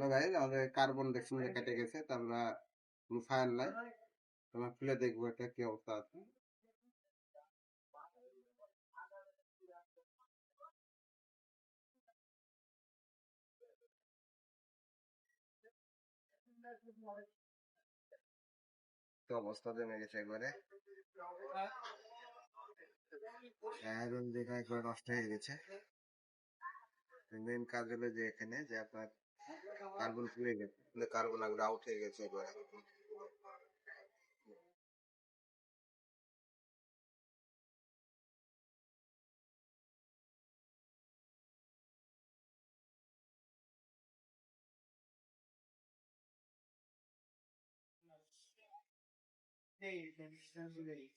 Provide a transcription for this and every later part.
Hello ভাই, আমাদের carbon যে কেটে গেছে, তা আমরা কোনো ফায়ার নাই। আমরা খুলে দেখব এটা কি অবস্থা আছে। তো অবস্থা জমে গেছে একবারে। আয়রন দেখা একবার নষ্ট হয়ে গেছে। মেন কাজ হলো যে এখানে যে আপনার კარგული პირები და კარგული რაუტერი ეცეკვარა. Hey, then it's not really.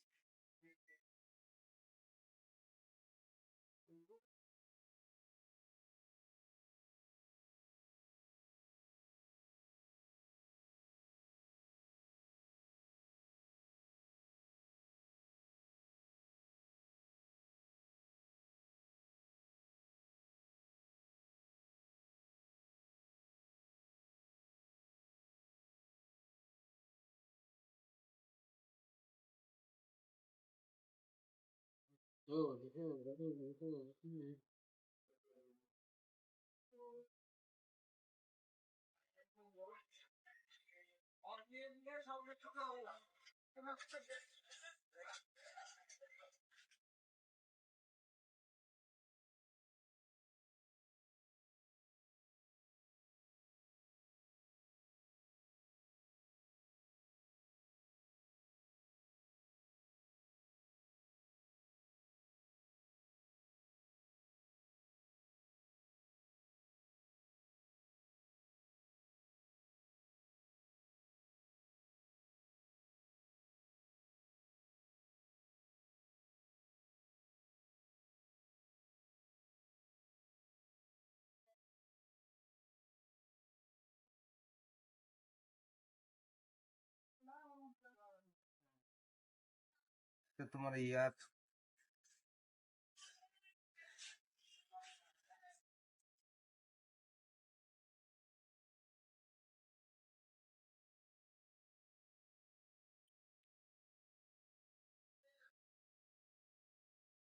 Carbon পুড়ে গেছে কার্বন আগুলো আউট হয়ে গেছে একবারে তো তোমার ইয়ার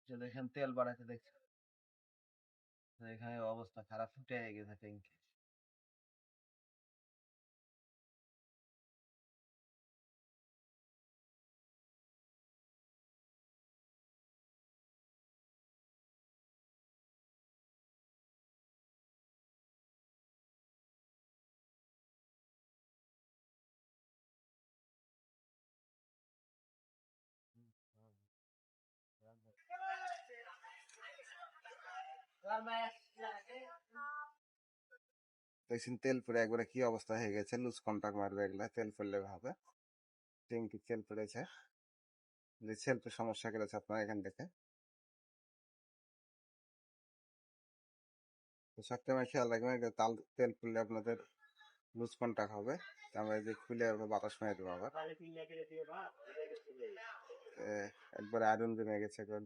দেখেন তেল বাড়াতে দেখছেন এখানে অবস্থা খারাপ ফুটে গেছে ট্যাঙ্কি দেখছেন, তেল পড়ে একবারে কি অবস্থা হয়ে গেছে। লুজ কন্টাক্ট মারবে এগুলা, তেল পড়লে হবে। ট্যাঙ্কি তেল পড়েছে। যে সেলফের সমস্যা করেছে আপনার এখান থেকে? সবসময় খেয়াল রাখবেন তাল, তেল খুললে আপনাদের লুজ কন্টাক্ট হবে। আমরা যে খুলে বাতাস মেরে দেবো আবার। একবারে আয়রন জমে গেছে একবার।